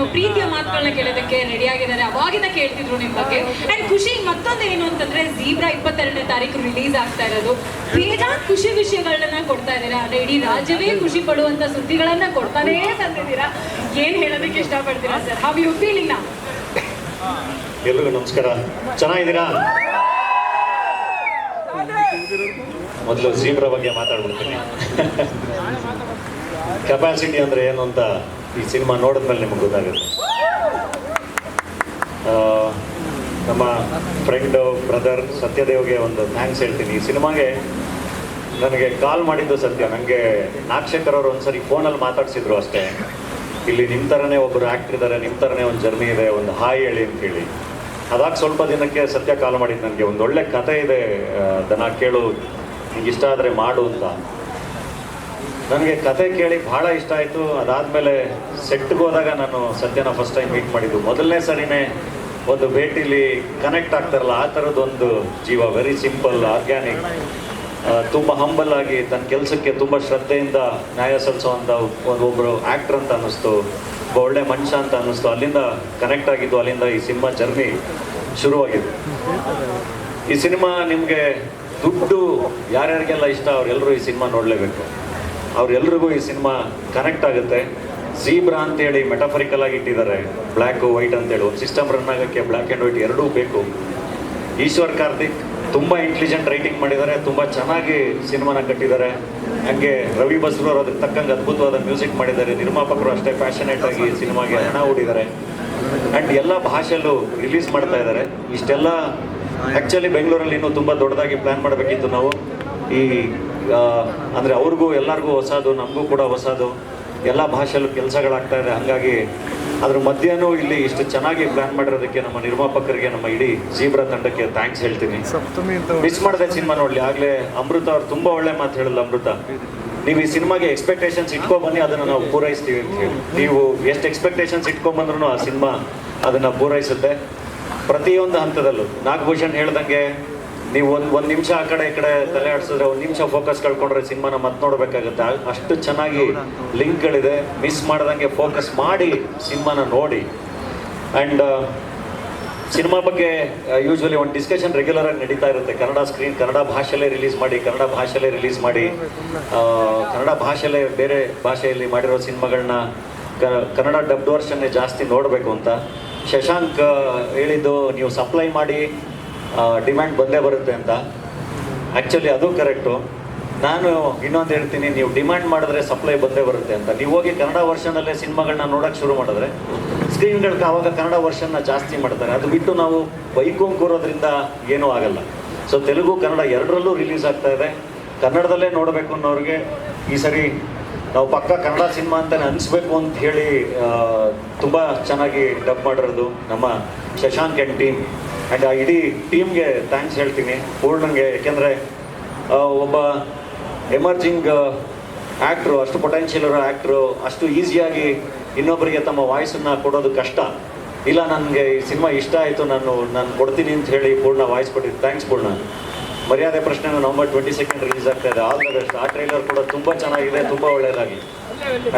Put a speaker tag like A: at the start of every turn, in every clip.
A: ನಿಮ್ಮ ಪ್ರೀತಿಯ ಮಾತುಗಳನ್ನ ಕೇಳೋದಕ್ಕೆ ರೆಡಿ ಆಗಿದ್ದಾರೆ. ಅವಾಗಿಂದ ಕೇಳ್ತಿದ್ರು ನಿಮ್ಮ ಬಗ್ಗೆ. ಅಂಡ್ ಖುಷಿ ಮತ್ತೊಂದು ಏನು ಅಂತಂದ್ರೆ ಜೀಬ್ರಾ ಇಪ್ಪತ್ತೆರಡನೇ ತಾರೀಕು ರಿಲೀಸ್ ಆಗ್ತಾ ಇರೋದು. ಬೇಜಾನ್ ಖುಷಿ ವಿಷಯಗಳನ್ನ ಕೊಡ್ತಾ ಇದ್ದೀರಾ? ಅಂದ್ರೆ ಇಡೀ ರಾಜ್ಯವೇ ಖುಷಿ ಪಡುವಂತ ಸುದ್ದಿಗಳನ್ನ ಕೊಡ್ತಾನೇ ತಂದಿದ್ದೀರಾ? ಏನ್ ಹೇಳೋದಕ್ಕೆ ಇಷ್ಟಪಡ್ತೀರಾ ಸರ್ ಹಾವ್ ಯು ಫೀಲಿಂಗ್ ನಾ
B: ಎಲ್ರಿಗೂ ನಮಸ್ಕಾರ. ಚೆನ್ನಾಗಿದ್ದೀರಾ? ಮೊದಲು ಜೀಬ್ರಾ ಬಗ್ಗೆ ಮಾತಾಡ್ಬಿಡ್ತೀನಿ. ಕೆಪಾಸಿಟಿ ಅಂದರೆ ಏನು ಅಂತ ಈ ಸಿನಿಮಾ ನೋಡಿದ್ಮೇಲೆ ನಿಮ್ಗೆ ಗೊತ್ತಾಗುತ್ತೆ. ನಮ್ಮ ಫ್ರೆಂಡ್ ಬ್ರದರ್ ಸತ್ಯದೇವ್ಗೆ ಒಂದು ಥ್ಯಾಂಕ್ಸ್ ಹೇಳ್ತೀನಿ. ಈ ಸಿನಿಮಾಗೆ ನನಗೆ ಕಾಲ್ ಮಾಡಿದ್ದು ಸತ್ಯ. ನನಗೆ ನಾಗಶೇಖರ್ ಅವರು ಒಂದ್ಸರಿ ಫೋನಲ್ಲಿ ಮಾತಾಡಿಸಿದ್ರು ಅಷ್ಟೇ. ಇಲ್ಲಿ ನಿಮ್ಮ ಥರನೇ ಒಬ್ಬರು ಆ್ಯಕ್ಟ್ರ್ ಇದ್ದಾರೆ ನಿಮ್ಮ ಥರನೇ ಒಂದು ಜರ್ನಿ ಇದೆ, ಒಂದು ಹಾಯ್ ಹೇಳಿ ಅಂತ ಹೇಳಿ. ಅದಾಗ ಸ್ವಲ್ಪ ದಿನಕ್ಕೆ ಸತ್ಯ ಕಾಲ್ ಮಾಡಿದ್ದು ನನಗೆ ಒಂದು ಒಳ್ಳೆ ಕತೆ ಇದೆ ಅದನ್ನು ದನ ಕೇಳು, ನಿಂಗೆ ಇಷ್ಟ ಆದರೆ ಮಾಡು ಅಂತ. ನನಗೆ ಕತೆ ಕೇಳಿ ಬಹಳ ಇಷ್ಟ ಆಯಿತು. ಅದಾದಮೇಲೆ ಸೆಟ್ಗೆ ಹೋದಾಗ ನಾನು ಸತ್ಯನ ಫಸ್ಟ್ ಟೈಮ್ ಮೀಟ್ ಮಾಡಿದ್ದು. ಮೊದಲನೇ ಸರಿನೇ ಒಂದು ಭೇಟಿಲಿ ಕನೆಕ್ಟ್ ಆಗ್ತಾರಲ್ಲ, ಆ ಥರದ್ದೊಂದು ಜೀವ. ವೆರಿ ಸಿಂಪಲ್ ಆರ್ಗ್ಯಾನಿಕ್ ತುಂಬ ಹಂಬಲ್ ಆಗಿ ತನ್ನ ಕೆಲಸಕ್ಕೆ ತುಂಬ ಶ್ರದ್ಧೆಯಿಂದ ನ್ಯಾಯ ಸಲ್ಲಿಸುವಂಥ ಒಬ್ಬರು ಆ್ಯಕ್ಟ್ರ್ ಅಂತ ಅನ್ನಿಸ್ತು ಒಬ್ಬ ಒಳ್ಳೆ ಮನುಷ್ಯ ಅಂತ ಅನ್ನಿಸ್ತು. ಅಲ್ಲಿಂದ ಕನೆಕ್ಟ್ ಆಗಿದ್ದು, ಅಲ್ಲಿಂದ ಈ ಸಿನಿಮಾ ಜರ್ನಿ ಶುರುವಾಗಿದೆ ಈ ಸಿನಿಮಾ ನಿಮಗೆ ದುಡ್ಡು ಯಾರ್ಯಾರಿಗೆಲ್ಲ ಇಷ್ಟ ಅವ್ರೆಲ್ಲರೂ ಈ ಸಿನಿಮಾ ನೋಡಲೇಬೇಕು. ಅವ್ರೆಲ್ರಿಗೂ ಈ ಸಿನಿಮಾ ಕನೆಕ್ಟ್ ಆಗುತ್ತೆ. ಝೀಬ್ರಾ ಅಂತೇಳಿ ಮೆಟಫರಿಕಲ್ ಆಗಿ ಇಟ್ಟಿದ್ದಾರೆ. ಬ್ಲ್ಯಾಕ್ ವೈಟ್ ಅಂತೇಳಿ. ಒಂದು ಸಿಸ್ಟಮ್ ರನ್ ಆಗೋಕ್ಕೆ ಬ್ಲ್ಯಾಕ್ ಆ್ಯಂಡ್ ವೈಟ್ ಎರಡೂ ಬೇಕು. ಈಶ್ವರ್ ಕಾರ್ತಿಕ್ ತುಂಬ ಇಂಟೆಲಿಜೆಂಟ್ ರೈಟಿಂಗ್ ಮಾಡಿದ್ದಾರೆ. ತುಂಬ ಚೆನ್ನಾಗಿ ಸಿನಿಮಾನ ಕಟ್ಟಿದ್ದಾರೆ. ಹಾಗೆ ರವಿ ಬಸ್ರೂರ್ ಅದಕ್ಕೆ ತಕ್ಕಂಗೆ ಅದ್ಭುತವಾದ ಮ್ಯೂಸಿಕ್ ಮಾಡಿದ್ದಾರೆ. ನಿರ್ಮಾಪಕರು ಅಷ್ಟೇ ಪ್ಯಾಷನೇಟ್ ಆಗಿ ಸಿನಿಮಾಗೆ ಹಣ ಹೂಡಿದ್ದಾರೆ. ಆ್ಯಂಡ್ ಎಲ್ಲ ಭಾಷೆಯಲ್ಲೂ ರಿಲೀಸ್ ಮಾಡ್ತಾ ಇದ್ದಾರೆ. ಇಷ್ಟೆಲ್ಲ ಆ್ಯಕ್ಚುಲಿ ಬೆಂಗಳೂರಲ್ಲಿ ಇನ್ನೂ ತುಂಬ ದೊಡ್ಡದಾಗಿ ಪ್ಲ್ಯಾನ್ ಮಾಡಬೇಕಿತ್ತು ನಾವು. ಈ ಅಂದ್ರೆ ಅವ್ರಿಗೂ ಎಲ್ಲರಿಗೂ ಹೊಸದು ನಮಗೂ ಕೂಡ ಹೊಸದು. ಎಲ್ಲ ಭಾಷೆಯಲ್ಲೂ ಕೆಲಸಗಳಾಗ್ತಾ ಇದೆ. ಹಾಗಾಗಿ ಅದ್ರ ಮಧ್ಯಾಹ್ನೂ ಇಲ್ಲಿ ಇಷ್ಟು ಚೆನ್ನಾಗಿ ಪ್ಲಾನ್ ಮಾಡಿರೋದಕ್ಕೆ ನಮ್ಮ ನಿರ್ಮಾಪಕರಿಗೆ ನಮ್ಮ ಇಡೀ ಜೀಬ್ರಾ ತಂಡಕ್ಕೆ ಥ್ಯಾಂಕ್ಸ್ ಹೇಳ್ತೀನಿ. ಮಿಸ್ ಮಾಡಿದೆ ಸಿನಿಮಾ ನೋಡಲಿ. ಆಗಲೇ ಅಮೃತ ಅವ್ರು ತುಂಬ ಒಳ್ಳೆ ಮಾತು ಹೇಳಲ್ಲ ಅಮೃತ. ನೀವು ಈ ಸಿನಿಮಾಗೆ ಎಕ್ಸ್ಪೆಕ್ಟೇಷನ್ಸ್ ಇಟ್ಕೊ ಬನ್ನಿ ಅದನ್ನ ನಾವು ಪೂರೈಸ್ತೀವಿ ಅಂತ ಹೇಳಿ. ನೀವು ಎಷ್ಟು ಎಕ್ಸ್ಪೆಕ್ಟೇಷನ್ಸ್ ಇಟ್ಕೊಂಡ್ಬಂದ್ರು ಆ ಸಿನಿಮಾ ಅದನ್ನು ಪೂರೈಸುತ್ತೆ. ಪ್ರತಿಯೊಂದು ಹಂತದಲ್ಲೂ. ನಾಗಭೂಷಣ್ ಹೇಳ್ದಂಗೆ ನೀವು ಒಂದು ಒಂದು ನಿಮಿಷ ಆ ಕಡೆ ಈ ಕಡೆ ತಲೆ ಆಡಿಸಿದ್ರೆ ಒಂದು ನಿಮಿಷ ಫೋಕಸ್ ಕಳ್ಕೊಂಡ್ರೆ ಸಿನಿಮಾನ ಮತ್ತೆ ನೋಡ್ಬೇಕಾಗತ್ತೆ. ಅಷ್ಟು ಚೆನ್ನಾಗಿ ಲಿಂಕ್ಗಳಿದೆ. ಮಿಸ್ ಮಾಡ್ದಂಗೆ ಫೋಕಸ್ ಮಾಡಿ ಸಿನಿಮಾನ ನೋಡಿ. ಆ್ಯಂಡ್ ಸಿನಿಮಾ ಬಗ್ಗೆ ಯೂಶ್ವಲಿ ಒಂದು ಡಿಸ್ಕಷನ್ ರೆಗ್ಯುಲರ್ ಆಗಿ ನಡೀತಾ ಇರುತ್ತೆ. ಕನ್ನಡ ಸ್ಕ್ರೀನ್ ಕನ್ನಡ ಭಾಷೆಯಲ್ಲೇ ರಿಲೀಸ್ ಮಾಡಿ, ಕನ್ನಡ ಭಾಷೆಯಲ್ಲೇ ರಿಲೀಸ್ ಮಾಡಿ ಕನ್ನಡ ಭಾಷೆಯಲ್ಲೇ ಬೇರೆ ಭಾಷೆಯಲ್ಲಿ ಮಾಡಿರೋ ಸಿನಿಮಾಗಳನ್ನ ಕನ್ನಡ ಡಬ್ಡ್ ವರ್ಷನ್ನೇ ಜಾಸ್ತಿ ನೋಡಬೇಕು ಅಂತ. ಶಶಾಂಕ್ ಹೇಳಿದ್ದು, ನೀವು ಸಪ್ಲೈ ಮಾಡಿ ಡಿಮ್ಯಾಂಡ್ ಬಂದೇ ಬರುತ್ತೆ ಅಂತ. ಆ್ಯಕ್ಚುಲಿ ಅದು ಕರೆಕ್ಟು ನಾನು ಇನ್ನೊಂದು ಹೇಳ್ತೀನಿ, ನೀವು ಡಿಮ್ಯಾಂಡ್ ಮಾಡಿದ್ರೆ ಸಪ್ಲೈ ಬಂದೇ ಬರುತ್ತೆ ಅಂತ. ನೀವು ಹೋಗಿ ಕನ್ನಡ ವರ್ಷನಲ್ಲೇ ಸಿನಿಮಾಗಳನ್ನ ನೋಡೋಕೆ ಶುರು ಮಾಡಿದ್ರೆ ಸ್ಕ್ರೀನ್ಗಳಿಗೆ ಆವಾಗ ಕನ್ನಡ ವರ್ಷನ್ನ ಜಾಸ್ತಿ ಮಾಡ್ತಾರೆ. ಅದು ಬಿಟ್ಟು ನಾವು ಬೈಕೋಂಗ್ ಕೂರೋದ್ರಿಂದ ಏನೂ ಆಗಲ್ಲ. ಸೊ ತೆಲುಗು, ಕನ್ನಡ ಎರಡರಲ್ಲೂ ರಿಲೀಸ್ ಆಗ್ತಾ ಇದೆ. ಕನ್ನಡದಲ್ಲೇ ನೋಡಬೇಕು ಅನ್ನೋರಿಗೆ ಈ ಸರಿ ನಾವು ಪಕ್ಕ ಕನ್ನಡ ಸಿನಿಮಾ ಅಂತಲೇ ಅನಿಸ್ಬೇಕು ಅಂತ ಹೇಳಿ ತುಂಬ ಚೆನ್ನಾಗಿ ಡಬ್ ಮಾಡಿರೋದು ನಮ್ಮ ಶಶಾಂಕ್ ಆ್ಯಂಡ್ ಟೀಮ್. ಆ್ಯಂಡ್ ಆ ಇಡೀ ಟೀಮ್ಗೆ ಥ್ಯಾಂಕ್ಸ್ ಹೇಳ್ತೀನಿ. ಪೂರ್ಣಂಗೆ, ಯಾಕೆಂದರೆ ಒಬ್ಬ ಎಮರ್ಜಿಂಗ್ ಆ್ಯಕ್ಟ್ರು ಅಷ್ಟು ಪೊಟೆನ್ಷಿಯಲ್ ಇರೋ ಆ್ಯಕ್ಟ್ರು ಅಷ್ಟು ಈಸಿಯಾಗಿ ಇನ್ನೊಬ್ಬರಿಗೆ ತಮ್ಮ ವಾಯ್ಸನ್ನು ಕೊಡೋದು ಕಷ್ಟ. ಇಲ್ಲ, ನನಗೆ ಈ ಸಿನಿಮಾ ಇಷ್ಟ ಆಯಿತು, ನಾನು ನಾನು ಕೊಡ್ತೀನಿ ಅಂತ ಹೇಳಿ ಪೂರ್ಣ ವಾಯ್ಸ್ ಕೊಟ್ಟಿದ್ದು ಥ್ಯಾಂಕ್ಸ್ ಪೂರ್ಣ. ಮರ್ಯಾದೆ ಪ್ರಶ್ನೆ ನವಂಬರ್ ಟ್ವೆಂಟಿ ಸೆಕೆಂಡ್ ರಿಲೀಸ್ ಆಗ್ತಾ ಇದೆ. ಆಲ್ ದ ಬೆಸ್ಟ್ ಆ ಟ್ರೈಲರ್ ಕೂಡ ತುಂಬ ಚೆನ್ನಾಗಿದೆ, ತುಂಬ ಒಳ್ಳೆಯದಾಗಿ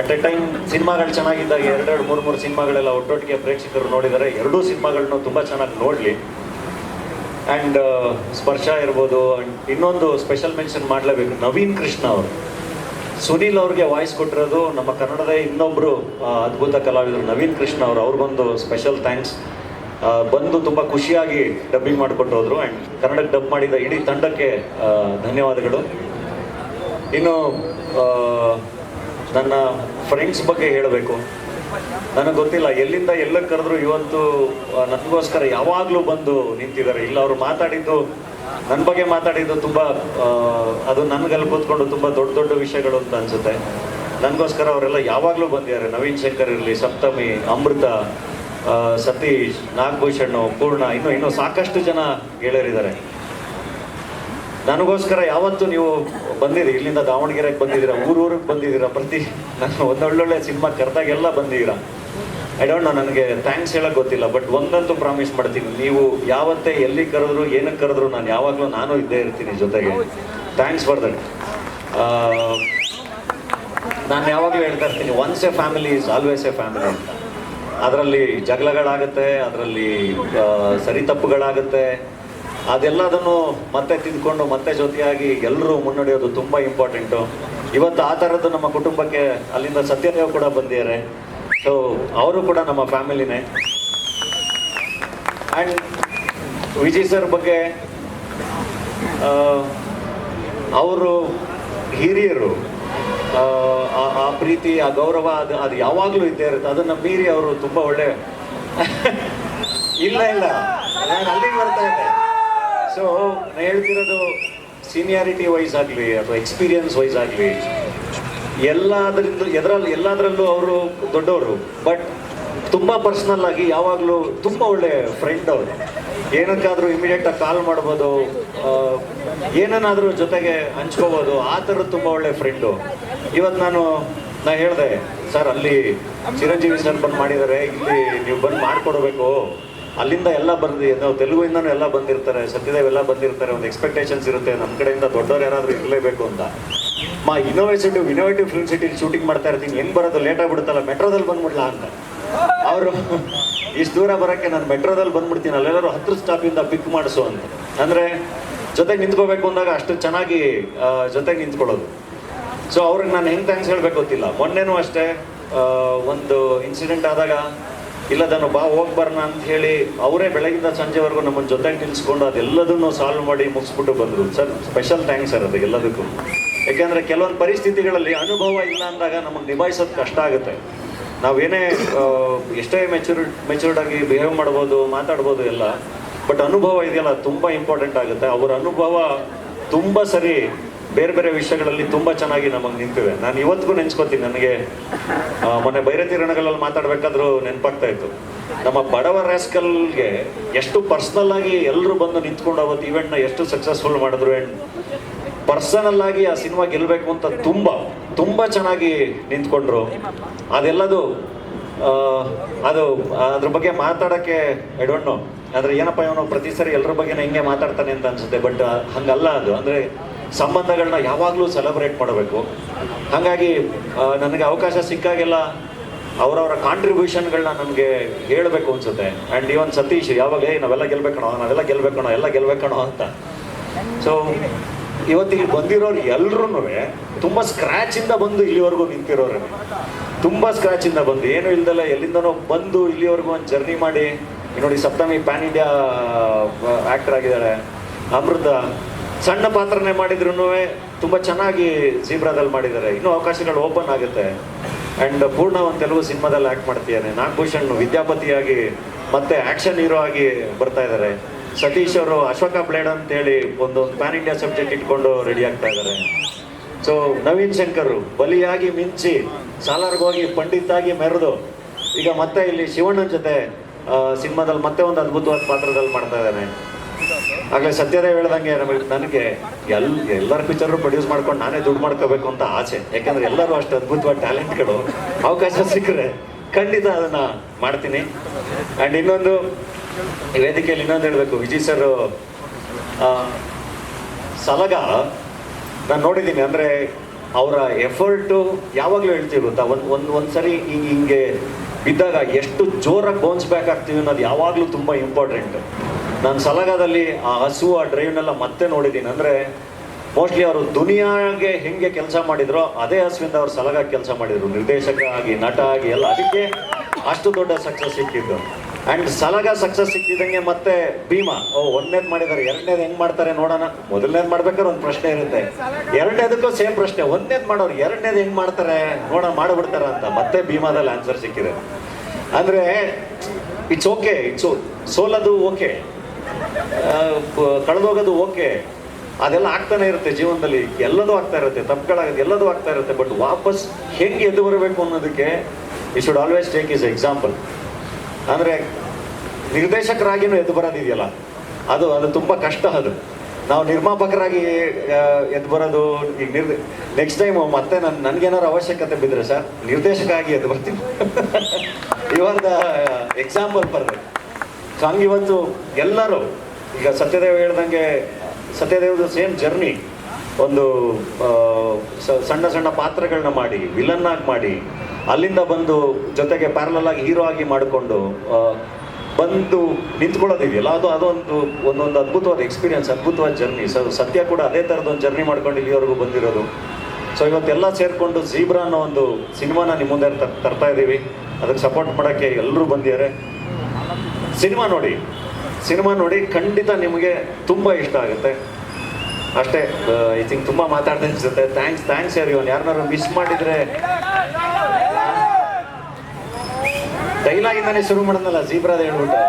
B: ಅಟ್ ಎ ಟೈಮ್ ಸಿನಿಮಾಗಳು ಚೆನ್ನಾಗಿದ್ದಾಗ ಎರಡೆರಡು, ಮೂರು ಮೂರು ಸಿನಿಮಾಗಳೆಲ್ಲ ಒಟ್ಟೊಟ್ಟಿಗೆ ಪ್ರೇಕ್ಷಕರು ನೋಡಿದ್ದಾರೆ ಎರಡೂ ಸಿನಿಮಾಗಳನ್ನೂ ತುಂಬ ಚೆನ್ನಾಗಿ ನೋಡಲಿ. ಆ್ಯಂಡ್ ಸ್ಪರ್ಶ ಇರ್ಬೋದು. ಆ್ಯಂಡ್ ಇನ್ನೊಂದು ಸ್ಪೆಷಲ್ ಮೆನ್ಷನ್ ಮಾಡಲೇಬೇಕು. ನವೀನ್ ಕೃಷ್ಣ ಅವರು. ಸುನೀಲ್ ಅವ್ರಿಗೆ ವಾಯ್ಸ್ ಕೊಟ್ಟಿರೋದು ನಮ್ಮ ಕನ್ನಡದ ಇನ್ನೊಬ್ಬರು ಅದ್ಭುತ ಕಲಾವಿದರು ನವೀನ್ ಕೃಷ್ಣ ಅವರು. ಅವ್ರಿಗೊಂದು ಸ್ಪೆಷಲ್ ಥ್ಯಾಂಕ್ಸ್ ಬಂದು ತುಂಬ ಖುಷಿಯಾಗಿ ಡಬ್ಬಿಂಗ್ ಮಾಡಿಕೊಟ್ಟು ಹೋದರು ಆ್ಯಂಡ್ ಕನ್ನಡಕ್ಕೆ ಡಬ್ ಮಾಡಿದ ಇಡೀ ತಂಡಕ್ಕೆ ಧನ್ಯವಾದಗಳು. ಇನ್ನು ನನ್ನ ಫ್ರೆಂಡ್ಸ್ ಬಗ್ಗೆ ಹೇಳಬೇಕು. ನನಗೆ ಗೊತ್ತಿಲ್ಲ, ಎಲ್ಲಿಂದ ಎಲ್ಲ ಕರೆದ್ರು ಇವತ್ತು ನನಗೋಸ್ಕರ ಯಾವಾಗಲೂ ಬಂದು ನಿಂತಿದ್ದಾರೆ. ಇಲ್ಲ, ಅವರು ಮಾತಾಡಿದ್ದು ನನ್ನ ಬಗ್ಗೆ ಮಾತಾಡಿದ್ದು ತುಂಬ ಅದು ನನಗಲ್ಲಿ ಕೂತ್ಕೊಂಡು ತುಂಬ ದೊಡ್ಡ ದೊಡ್ಡ ವಿಷಯಗಳು ಅಂತ ಅನ್ಸುತ್ತೆ. ನನಗೋಸ್ಕರ ಅವರೆಲ್ಲ ಯಾವಾಗಲೂ ಬಂದಿದ್ದಾರೆ. ನವೀನ್ ಶಂಕರ್ ಇರಲಿ, ಸಪ್ತಮಿ, ಅಮೃತ ಸತೀಶ್, ನಾಗಭೂಷಣ್, ಪೂರ್ಣ, ಇನ್ನು, ಇನ್ನೂ ಸಾಕಷ್ಟು ಜನ ಗೆಳೆಯರಿದ್ದಾರೆ. ನನಗೋಸ್ಕರ ಯಾವತ್ತು ನೀವು ಬಂದಿರಿ. ಇಲ್ಲಿಂದ ದಾವಣಗೆರೆಗೆ ಬಂದಿದ್ದೀರಾ, ಊರೂರಿಗೆ ಬಂದಿದ್ದೀರಾ, ಪ್ರತಿ ನಾನು ಒಂದೊಳ್ಳೊಳ್ಳೆ ಸಿನಿಮಾ ಕರೆದಾಗೆಲ್ಲ ಬಂದಿದ್ದೀರಾ? ಐ ಡೋಂಟ್ ನೋ ನನಗೆ ಥ್ಯಾಂಕ್ಸ್ ಹೇಳಕ್ ಗೊತ್ತಿಲ್ಲ ಬಟ್ ಒಂದಂತೂ ಪ್ರಾಮಿಸ್ ಮಾಡ್ತೀನಿ. ನೀವು ಯಾವತ್ತೇ ಎಲ್ಲಿ ಕರೆದ್ರು, ಏನಕ್ಕೆ ಕರೆದ್ರು, ನಾನು ಯಾವಾಗಲೂ ನಾನು ಇದ್ದೇ ಇರ್ತೀನಿ ಜೊತೆಗೆ. ಥ್ಯಾಂಕ್ಸ್ ಫಾರ್ ದಟ್ ನಾನು ಯಾವಾಗಲೂ ಹೇಳ್ತಾ ಇರ್ತೀನಿ once a family is always a family ಅಂತ ಅದರಲ್ಲಿ ಜಗಳಗಳಾಗುತ್ತೆ, ಅದರಲ್ಲಿ ಸರಿ ತಪ್ಪುಗಳಾಗುತ್ತೆ. ಅದೆಲ್ಲದನ್ನು ಮತ್ತೆ ತಿಂದ್ಕೊಂಡು ಮತ್ತೆ ಜೊತೆಯಾಗಿ ಎಲ್ಲರೂ ಮುನ್ನಡೆಯೋದು ತುಂಬ ಇಂಪಾರ್ಟೆಂಟು ಇವತ್ತು ಆ ಥರದ್ದು ನಮ್ಮ ಕುಟುಂಬಕ್ಕೆ ಅಲ್ಲಿಂದ ಸತ್ಯದೇವ್ ಕೂಡ ಬಂದಿದ್ದಾರೆ. ಸೊ ಅವರು ಕೂಡ ನಮ್ಮ ಫ್ಯಾಮಿಲಿನೇ. ಆ್ಯಂಡ್ ವಿಜಯ್ ಸರ್ ಬಗ್ಗೆ ಅವರು ಹಿರಿಯರು. ಆ, ಪ್ರೀತಿ ಆ ಗೌರವ ಅದು ಅದು ಯಾವಾಗಲೂ ಇದ್ದೇ ಇರುತ್ತೆ. ಅದನ್ನು ಮೀರಿ ಅವರು ತುಂಬ ಒಳ್ಳೆ ಇಲ್ಲ ಇಲ್ಲ. ನಾನು ಅಲ್ಲಿಗೆ ಸೊ ನಾನು ಹೇಳ್ತಿರೋದು ಸೀನಿಯಾರಿಟಿ ವೈಸ್ ಆಗಲಿ ಅಥವಾ ಎಕ್ಸ್ಪೀರಿಯನ್ಸ್ ವೈಸ್ ಆಗಲಿ, ಎಲ್ಲದರಿಂದ, ಎದರಲ್ಲಿ, ಎಲ್ಲದರಲ್ಲೂ ಅವರು ದೊಡ್ಡವರು. ಬಟ್ ತುಂಬ ಪರ್ಸ್ನಲ್ ಆಗಿ ಯಾವಾಗಲೂ ತುಂಬ ಒಳ್ಳೆ ಫ್ರೆಂಡ್ ಅವರು. ಏನಕ್ಕಾದರೂ ಇಮಿಡಿಯೇಟಾಗಿ ಕಾಲ್ ಮಾಡ್ಬೋದು ಏನನ್ನಾದರೂ ಜೊತೆಗೆ ಹಂಚ್ಕೋಬೋದು, ಆ ಥರದ್ದು ತುಂಬ ಒಳ್ಳೆ ಫ್ರೆಂಡು ಇವತ್ತು ನಾನು, ನಾ ಹೇಳಿದೆ, ಸರ್, ಅಲ್ಲಿ ಚಿರಂಜೀವಿ ಸರ್ ಬಂದು ಮಾಡಿದ್ದಾರೆ ಇಲ್ಲಿ ನೀವು ಬಂದು ಮಾಡಿಕೊಡ್ಬೇಕು. ಅಲ್ಲಿಂದ ಎಲ್ಲ ಬಂದು ನಾವು ತೆಲುಗುವಿಂದನೂ ಎಲ್ಲ ಬಂದಿರ್ತಾರೆ, ಸತ್ಯದೇವ್ ಎಲ್ಲ ಬಂದಿರ್ತಾರೆ, ಒಂದು ಎಕ್ಸ್ಪೆಕ್ಟೇಷನ್ಸ್ ಇರುತ್ತೆ ನಮ್ಮ ಕಡೆಯಿಂದ ದೊಡ್ಡವ್ರು ಯಾರಾದರೂ ಇರಲೇಬೇಕು ಅಂತ. ಮಾ ಇನೋವೇಟಿವ್ ಇನೋವೇಟಿವ್ ಫಿಲ್ಮ್ ಸಿಟಿಲಿ ಶೂಟಿಂಗ್ ಮಾಡ್ತಾ ಇರ್ತೀನಿ, ಹೆಂಗ್ ಬರೋದು ಲೇಟ್ ಆಗ್ಬಿಡುತ್ತಲ್ಲ ಮೆಟ್ರೋದಲ್ಲಿ ಬಂದ್ಬಿಡ್ಲಾ ಅಂತ. ಅವರು, ಇಷ್ಟು ದೂರ ಬರೋಕ್ಕೆ ನಾನು ಮೆಟ್ರೋದಲ್ಲಿ ಬಂದ್ಬಿಡ್ತೀನಿ, ಅಲ್ಲೆಲ್ಲರೂ ಹತ್ತು ಸ್ಟಾಪಿಂದ ಪಿಕ್ ಮಾಡಿಸು ಅಂತ. ಅಂದರೆ, ಜೊತೆಗೆ ನಿಂತ್ಕೋಬೇಕು ಅಂದಾಗ ಅಷ್ಟು ಚೆನ್ನಾಗಿ ಜೊತೆಗೆ ನಿಂತ್ಕೊಳ್ಳೋದು. ಸೊ ಅವ್ರಿಗೆ ನಾನು ಹೆಂಗೆ ಥ್ಯಾಂಕ್ಸ್ ಹೇಳಬೇಕು ಗೊತ್ತಿಲ್ಲ. ಮೊನ್ನೆನೂ ಅಷ್ಟೇ ಒಂದು ಇನ್ಸಿಡೆಂಟ್ ಆದಾಗ ಇಲ್ಲ ಬಾ, ಹೋಗಿ ಬರೋಣ ಅಂತ ಹೇಳಿ ಅವರೇ ಬೆಳಗಿಂದ ಸಂಜೆವರೆಗೂ ನಮ್ಮನ್ನು ಜೊತೆಗೆ ನಿಲ್ಸ್ಕೊಂಡು ಅದೆಲ್ಲದನ್ನು ಸಾಲ್ವ್ ಮಾಡಿ ಮುಗಿಸ್ಬಿಟ್ಟು ಬಂದರು. ಸರ್ ಸ್ಪೆಷಲ್ ಥ್ಯಾಂಕ್ಸ್ ಸರ್ ಅದು ಎಲ್ಲದಕ್ಕೂ. ಯಾಕೆಂದರೆ ಕೆಲವೊಂದು ಪರಿಸ್ಥಿತಿಗಳಲ್ಲಿ ಅನುಭವ ಇಲ್ಲ ಅಂದಾಗ ನಮಗೆ ನಿಭಾಯಿಸೋದು ಕಷ್ಟ ಆಗುತ್ತೆ. ನಾವೇನೇ ಎಷ್ಟೇ ಮೆಚೂರ್ ಮೆಚೂರ್ಡ್ ಆಗಿ ಬಿಹೇವ್ ಮಾಡ್ಬೋದು, ಮಾತಾಡ್ಬೋದು ಎಲ್ಲ ಬಟ್ ಅನುಭವ ಇದೆಯಲ್ಲ, ತುಂಬ ಇಂಪಾರ್ಟೆಂಟ್ ಆಗುತ್ತೆ. ಅವರ ಅನುಭವ ತುಂಬ ಸರಿ ಬೇರೆ ಬೇರೆ ವಿಷಯಗಳಲ್ಲಿ ತುಂಬ ಚೆನ್ನಾಗಿ ನಮಗೆ ನಿಂತಿವೆ. ನಾನು ಇವತ್ತಿಗೂ ನೆನ್ಸ್ಕೊತೀನಿ ನನಗೆ ಮೊನ್ನೆ ಬೈರತಿ ರಣಗಳಲ್ಲಿ ಮಾತಾಡ್ಬೇಕಾದ್ರು ನೆನಪಾಗ್ತಾ ಇತ್ತು. ನಮ್ಮ ಬಡವ ರ್ಯಾಸ್ಕಲ್ಗೆ ಎಷ್ಟು ಪರ್ಸನಲ್ ಆಗಿ ಎಲ್ಲರೂ ಬಂದು ನಿಂತ್ಕೊಂಡು ಅವತ್ತು ಇವೆಂಟ್ನ ಎಷ್ಟು ಸಕ್ಸಸ್ಫುಲ್ ಮಾಡಿದ್ರು ಆ್ಯಂಡ್ ಪರ್ಸನಲ್ ಆಗಿ ಆ ಸಿನಿಮಾ ಗೆಲ್ಲಬೇಕು ಅಂತ ತುಂಬ ತುಂಬ ಚೆನ್ನಾಗಿ ನಿಂತ್ಕೊಂಡ್ರು. ಅದೆಲ್ಲದು ಅದು, ಅದ್ರ ಬಗ್ಗೆ ಮಾತಾಡೋಕ್ಕೆ ಎಡವಣ್ಣು ಆದರೆ ಏನಪ್ಪ ಇವನು ಪ್ರತಿ ಸರಿ ಎಲ್ಲರ ಬಗ್ಗೆ ಹಿಂಗೆ ಮಾತಾಡ್ತಾನೆ ಅಂತ ಅನ್ಸುತ್ತೆ ಬಟ್ ಹಂಗಲ್ಲ ಅದು. ಅಂದರೆ ಸಂಬಂಧಗಳನ್ನ ಯಾವಾಗಲೂ ಸೆಲೆಬ್ರೇಟ್ ಮಾಡಬೇಕು. ಹಾಗಾಗಿ ನನಗೆ ಅವಕಾಶ ಸಿಕ್ಕಾಗೆಲ್ಲ ಅವರವರ ಕಾಂಟ್ರಿಬ್ಯೂಷನ್ಗಳನ್ನ ನನಗೆ ಹೇಳಬೇಕು ಅನ್ಸುತ್ತೆ. ಆ್ಯಂಡ್ ಇವನ್ ಸತೀಶ್ ಯಾವಾಗ ಏ ನಾವೆಲ್ಲ ಗೆಲ್ಬೇಕಣೋ ನಾವೆಲ್ಲ ಗೆಲ್ಬೇಕಣೋ, ಎಲ್ಲ ಗೆಲ್ಬೇಕಣೋ ಅಂತ. ಸೊ ಇವತ್ತಿಗೆ ಬಂದಿರೋರು ಎಲ್ಲರೂ ತುಂಬ ಸ್ಕ್ರ್ಯಾಚಿಂದ ಬಂದು ಇಲ್ಲಿವರೆಗೂ ನಿಂತಿರೋರು. ತುಂಬ ಸ್ಕ್ರ್ಯಾಚಿಂದ ಬಂದು, ಏನು ಇಲ್ದಲ್ಲ ಎಲ್ಲಿಂದನೋ ಬಂದು ಇಲ್ಲಿವರೆಗೂ ಒಂದು ಜರ್ನಿ ಮಾಡಿ. ನೋಡಿ, ಸಪ್ತಮಿ ಪ್ಯಾನ್ ಇಂಡಿಯಾ ಆ್ಯಕ್ಟರ್ ಆಗಿದ್ದಾರೆ. ಅಮೃತ ಸಣ್ಣ ಪಾತ್ರನೇ ಮಾಡಿದ್ರು ತುಂಬ ಚೆನ್ನಾಗಿ ಜೀಬ್ರಾದಲ್ಲಿ ಮಾಡಿದ್ದಾರೆ. ಇನ್ನೂ ಅವಕಾಶಗಳು ಓಪನ್ ಆಗುತ್ತೆ. ಆ್ಯಂಡ್ ಪೂರ್ಣ ಒಂದು ತೆಲುಗು ಸಿನಿಮಾದಲ್ಲಿ ಆ್ಯಕ್ಟ್ ಮಾಡ್ತಿದ್ದಾನೆ. ನಾಗಭೂಷಣ್ ವಿದ್ಯಾಪತಿಯಾಗಿ ಮತ್ತೆ ಆ್ಯಕ್ಷನ್ ಹೀರೋ ಆಗಿ ಬರ್ತಾ ಇದ್ದಾರೆ. ಸತೀಶ್ ಅವರು ಅಶೋಕ ಬ್ಲೇಡ್ ಅಂತೇಳಿ ಒಂದು ಪ್ಯಾನ್ ಇಂಡಿಯಾ ಸಬ್ಜೆಕ್ಟ್ ಇಟ್ಕೊಂಡು ರೆಡಿ ಆಗ್ತಾ ಇದ್ದಾರೆ. ಸೊ ನವೀನ್ ಶಂಕರ್ ಬಲಿಯಾಗಿ ಮಿಂಚಿ ಸಾಲಾರ್ಗೋಗಿ ಪಂಡಿತಾಗಿ ಮೆರೆದು, ಈಗ ಮತ್ತೆ ಇಲ್ಲಿ ಶಿವಣ್ಣನ ಜೊತೆ ಸಿನಿಮಾದಲ್ಲಿ ಮತ್ತೆ ಒಂದು ಅದ್ಭುತವಾದ ಪಾತ್ರದಲ್ಲಿ ಮಾಡ್ತಾ ಇದ್ದಾನೆ. ಆಗಲೇ ಸತ್ಯದೇವ್ ಹೇಳ್ದಂಗೆ ನಮಗೆ ನನಗೆ ಎಲ್, ಎಲ್ಲರ ಪಿಕ್ಚರ್ ಪ್ರೊಡ್ಯೂಸ್ ಮಾಡ್ಕೊಂಡು ನಾನೇ ದುಡ್ಡು ಮಾಡ್ಕೋಬೇಕು ಅಂತ ಆಸೆ. ಯಾಕಂದ್ರೆ ಎಲ್ಲರೂ ಅಷ್ಟು ಅದ್ಭುತವಾದ ಟ್ಯಾಲೆಂಟ್ಗಳು ಅವಕಾಶ ಸಿಕ್ಕರೆ ಖಂಡಿತ ಅದನ್ನ ಮಾಡ್ತೀನಿ. ಆ್ಯಂಡ್ ಇನ್ನೊಂದು, ವೇದಿಕೆಯಲ್ಲಿ ಇನ್ನೊಂದು ಹೇಳಬೇಕು. ವಿಜಯ್ ಸರ್ ಸಲಗ ನಾನು ನೋಡಿದ್ದೀನಿ ಅಂದರೆ ಅವರ ಎಫರ್ಟು ಯಾವಾಗಲೂ ಹೇಳ್ತೀವಿ ಗೊತ್ತಾ? ಒಂದು ಒಂದು ಒಂದು ಸರಿ ಹಿಂಗೆ ಹಿಂಗೆ ಬಿದ್ದಾಗ ಎಷ್ಟು ಜೋರಾಗಿ ಬೌನ್ಸ್ ಬ್ಯಾಕ್ ಆಗ್ತೀವಿ ಅನ್ನೋದು ಯಾವಾಗಲೂ ತುಂಬ ಇಂಪಾರ್ಟೆಂಟ್ ನಾನು ಸಲಗದಲ್ಲಿ ಆ ಹಸು, ಆ ಡ್ರೈವ್ನೆಲ್ಲ ಮತ್ತೆ ನೋಡಿದ್ದೀನಿ. ಅಂದರೆ ಮೋಸ್ಟ್ಲಿ ಅವರು ದುನಿಯಾಗೆ ಹೆಂಗೆ ಕೆಲಸ ಮಾಡಿದ್ರೋ ಅದೇ ಹಸುವಿಂದ ಅವ್ರು ಸಲಗ ಕೆಲಸ ಮಾಡಿದ್ರು. ನಿರ್ದೇಶಕ ಆಗಿ, ನಟ ಆಗಿ, ಎಲ್ಲ. ಅದಕ್ಕೆ ಅಷ್ಟು ದೊಡ್ಡ ಸಕ್ಸಸ್ ಸಿಕ್ಕಿದ್ದು. ಆ್ಯಂಡ್ ಸಲಗ ಸಕ್ಸಸ್ ಸಿಕ್ಕಿದಂಗೆ ಮತ್ತೆ ಭೀಮಾ. ಓ, ಒಂದನೇದು ಮಾಡಿದ್ದಾರೆ ಎರಡನೇದು ಹೆಂಗೆ ಮಾಡ್ತಾರೆ ನೋಡೋಣ. ಮೊದಲನೇದು ಮಾಡ್ಬೇಕಾದ್ರೆ ಒಂದು ಪ್ರಶ್ನೆ ಇರುತ್ತೆ. ಎರಡನೇದಕ್ಕೂ ಸೇಮ್ ಪ್ರಶ್ನೆ. ಒಂದನೇದು ಮಾಡೋರು ಎರಡನೇದು ಹೆಂಗೆ ಮಾಡ್ತಾರೆ? ನೋಡೋಣ, ಮಾಡಿಬಿಡ್ತಾರೆ ಅಂತ. ಮತ್ತೆ ಭೀಮಾದಲ್ಲಿ ಆನ್ಸರ್ ಸಿಕ್ಕಿದೆ. ಅಂದರೆ ಇಟ್ಸ್ ಓಕೆ ಇಟ್ಸ್ ಸೋಲದು ಓಕೆ ಕಳೆದೋಗೋದು ಓಕೆ. ಅದೆಲ್ಲ ಆಗ್ತಾನೆ ಇರುತ್ತೆ ಜೀವನದಲ್ಲಿ. ಎಲ್ಲದೂ ಆಗ್ತಾ ಇರುತ್ತೆ. ತಪ್ಪುಗಳಾಗುತ್ತೆ ಎಲ್ಲದೂ ಆಗ್ತಾ ಇರುತ್ತೆ. ಬಟ್ ವಾಪಸ್ ಹೆಂಗೆ ಎದ್ದು ಬರಬೇಕು ಅನ್ನೋದಕ್ಕೆ you should always take is example ಅಂದರೆ ನಿರ್ದೇಶಕರಾಗಿನೂ ಎದ್ದು ಬರೋದಿದೆಯಲ್ಲ? ಅದು ಅದು ತುಂಬ ಕಷ್ಟ ಅದು. ನಾವು ನಿರ್ಮಾಪಕರಾಗಿ ಎದ್ದು ಬರೋದು, ಈಗ ನಿರ್ ನೆಕ್ಸ್ಟ್ ಟೈಮ್ ಮತ್ತೆ ನನ್ನ ನನಗೇನಾದ್ರು ಅವಶ್ಯಕತೆ ಬಿದ್ದರೆ ಸರ್ ನಿರ್ದೇಶಕ ಆಗಿ ಎದ್ದು ಬರ್ತೀನಿ. ಇವತ್ತು ಎಕ್ಸಾಂಪಲ್ ಬರ್ರಿ ಸೊ ಹಂಗೆ ಇವತ್ತು ಎಲ್ಲರೂ, ಈಗ ಸತ್ಯದೇವ್ ಹೇಳ್ದಂಗೆ ಸತ್ಯದೇವ್ ಸೇಮ್ ಜರ್ನಿ ಒಂದು ಸಣ್ಣ ಸಣ್ಣ ಪಾತ್ರಗಳನ್ನ ಮಾಡಿ ವಿಲನ್ ಆಗಿ ಮಾಡಿ, ಅಲ್ಲಿಂದ ಬಂದು ಜೊತೆಗೆ ಪ್ಯಾರಲಲ್ ಆಗಿ ಹೀರೋ ಆಗಿ ಮಾಡಿಕೊಂಡು ಬಂದು ನಿಂತ್ಕೊಳ್ಳೋದಿದೆಯಲ್ಲ? ಅದು, ಅದೊಂದು, ಒಂದೊಂದು ಅದ್ಭುತವಾದ ಎಕ್ಸ್ಪೀರಿಯನ್ಸ್ ಅದ್ಭುತವಾದ ಜರ್ನಿ ಸೊ, ಸತ್ಯ ಕೂಡ ಅದೇ ಥರದ ಒಂದು ಜರ್ನಿ ಮಾಡ್ಕೊಂಡು ಇಲ್ಲಿವರೆಗೂ ಬಂದಿರೋದು. ಸೊ ಇವತ್ತೆಲ್ಲ ಸೇರಿಕೊಂಡು ಜೀಬ್ರಾ ಅನ್ನೋ ಒಂದು ಸಿನಿಮಾನ ನಿಮ್ಮ ಮುಂದೆ ತರ್ತಾ ಇದ್ದೀವಿ. ಅದಕ್ಕೆ ಸಪೋರ್ಟ್ ಮಾಡೋಕ್ಕೆ ಎಲ್ಲರೂ ಬಂದಿದ್ದಾರೆ. ಸಿನಿಮಾ ನೋಡಿ. ಸಿನಿಮಾ ನೋಡಿ ಖಂಡಿತ ನಿಮಗೆ ತುಂಬ ಇಷ್ಟ ಆಗುತ್ತೆ. ಅಷ್ಟೇ ಐ ಥಿಂಕ್ ತುಂಬ ಮಾತಾಡ್ದೆ ಅನ್ಸುತ್ತೆ ಥ್ಯಾಂಕ್ಸ್ ಥ್ಯಾಂಕ್ಸ್ ಇವನ್ ಯಾರನ್ನಾರು ಮಿಸ್ ಮಾಡಿದ್ರೆ. ಡೈಲಾಗಿಂದಾನೆ ಶುರು ಮಾಡೋದಲ್ಲ ಜೀಬ್ರಾದ ಹೇಳ್ಬಿಟ್ಟು.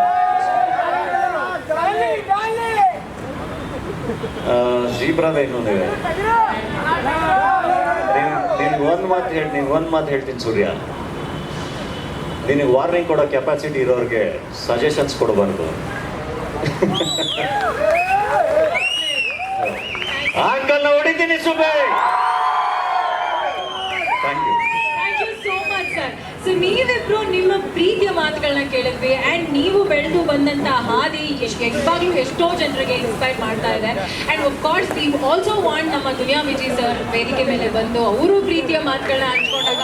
B: ಜೀಬ್ರಾದ ಇನ್ನೊಂದಿದೆ ನಿನ್ಗೆ ಒಂದು ಮಾತು ಹೇಳಿ ನಿನ್ಗೆ ಒಂದು ಮಾತು ಹೇಳ್ತೀನಿ ಸೂರ್ಯ. ನಿನಗೆ ವಾರ್ನಿಂಗ್ ಕೊಡೋ ಕೆಪಾಸಿಟಿ ಇರೋರಿಗೆ ಸಜೆಷನ್ಸ್ ಕೊಡಬಾರ್ದು ಅಂಕಲ್ನ ಹೊಡಿತೀನಿ ಸುಬೆ ಥ್ಯಾಂಕ್ ಯು
A: ಸೊ ನೀವಿಬ್ರು ನಿಮ್ಮ ಪ್ರೀತಿಯ ಮಾತುಗಳನ್ನ ಕೇಳಿದ್ವಿ ಅಂಡ್ ನೀವು ಬೆಳೆದು ಬಂದಂತ ಹಾದಿ ಎಷ್ಟು ಯಾವಾಗಲೂ ಎಷ್ಟೋ ಜನರಿಗೆ ಇನ್ಸ್ಪೈರ್ ಮಾಡ್ತಾ ಇದೆ. And of course we also want ನಮ್ಮ ದುನಿಯಾ ವಿಜಯ್ ಸರ್ ವೇದಿಕೆ ಮೇಲೆ ಬಂದು ಅವರು ಪ್ರೀತಿಯ ಮಾತುಗಳನ್ನ ಹಂಚ್ಕೊಂಡಾಗ